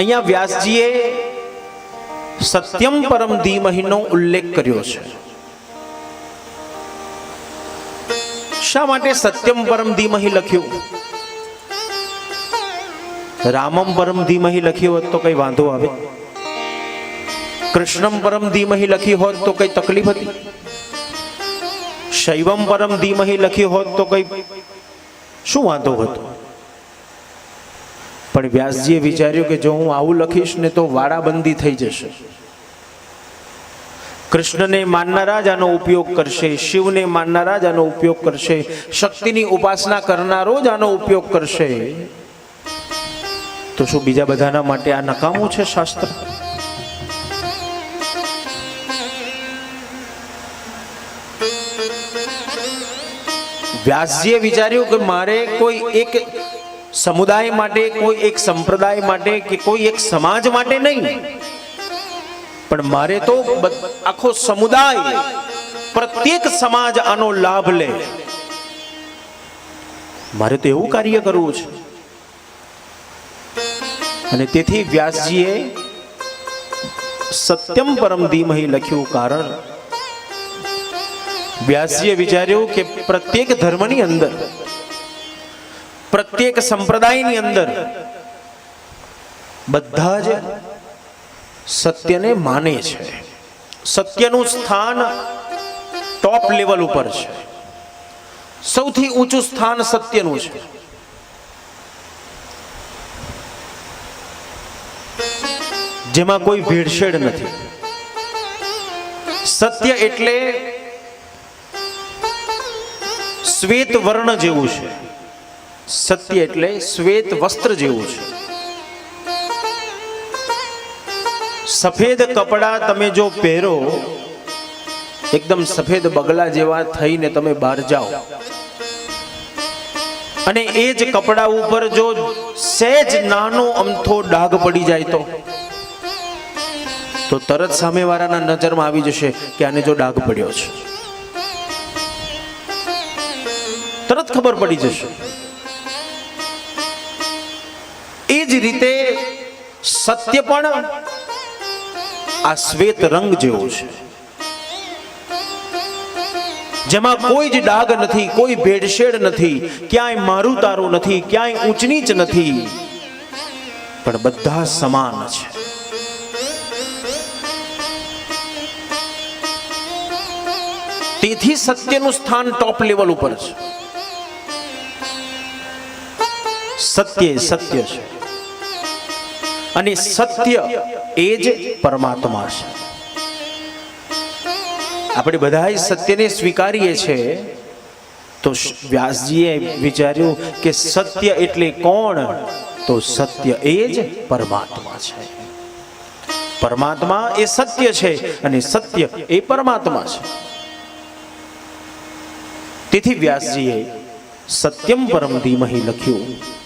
અહીંયા વ્યાસજીએ સત્યમ પરમ ધીમહીનો ઉલ્લેખ કર્યો છે. શા માટે સત્યમ પરમ ધીમહી લખ્યું? રામમ પરમ ધીમહી લખ્યું હોત તો કઈ વાંધો આવે. કૃષ્ણમ પરમ ધીમહી લખી હોત તો કઈ તકલીફ હતી. શૈવમ પરમ ધીમહી લખી હોત તો કઈ શું વાંધો હતો? પણ વ્યાસજીએ વિચાર્યું કે જો હું આવું લખીશ ને તો વાડાબંધી થઈ જશે. કૃષ્ણને માનનારા જ આનો ઉપયોગ કરશે, શિવને માનનારા જ આનો ઉપયોગ કરશે, શક્તિની ઉપાસના કરનારો જ આનો ઉપયોગ કરશે. તો શું બીજા બધાના માટે આ નકામું છે શાસ્ત્ર? વ્યાસજીએ વિચાર્યું કે મારે કોઈ એક સમુદાય માટે, કોઈ એક સંપ્રદાય માટે કે કોઈ એક સમાજ માટે નહીં. પણ મારે તો આખો સમુદાય, પ્રત્યેક સમાજ આનો લાભ લે. મારે તો એવું કાર્ય કરવું છે. અને તેથી વ્યાસજીએ સત્યમ પરમ ધીમહી લખ્યું કારણ. વ્યાસજીએ વિચાર્યું કે પ્રત્યેક ધર્મની અંદર પ્રત્યેક સંપ્રદાયની અંદર બધા જ સત્યને માને છે. સત્યનું સ્થાન ટોપ લેવલ ઉપર છે. સૌથી ઊંચું સ્થાન સત્યનું છે. જેમાં કોઈ ભેળસેળ નથી. સત્ય એટલે શ્વેત વર્ણ જેવું છે. સત્ય એટલે શ્વેત વસ્ત્ર જેવું છે. સફેદ કપડા તમે જો પહેરો, એકદમ સફેદ બગલા જેવા થઈને તમે બહાર જાઓ. અને એ જ કપડા ઉપર જો સહેજ નાનો અમથો ડાઘ પડી જાય તો તો તરત સામેવાળાના નજરમાં આવી જશે કે આને જો ડાઘ પડ્યો છે. તરત ખબર પડી જશે. જ રીતે સત્ય પણ આ શ્વેત રંગ જેવો છે. જેમાં કોઈ જ ડાઘ નથી, કોઈ ભેળસેળ નથી, ક્યાંય મારું તારું નથી, ક્યાંય ઊંચ નીચ નથી, પણ બધા સમાન છે. તેથી સત્યનું સ્થાન ટોપ લેવલ ઉપર છે. સત્ય સત્ય છે. અને સત્ય એ જ પરમાત્મા છે. આપણે બધા સત્યને સ્વીકારીએ છીએ તો વ્યાસજીએ વિચાર્યું કે સત્ય એટલે કોણ? તો સત્ય એ જ પરમાત્મા છે. પરમાત્મા એ સત્ય છે અને સત્ય એ પરમાત્મા છે. તેથી વ્યાસજીએ સત્યમ પરમ ધીમહી લખ્યું.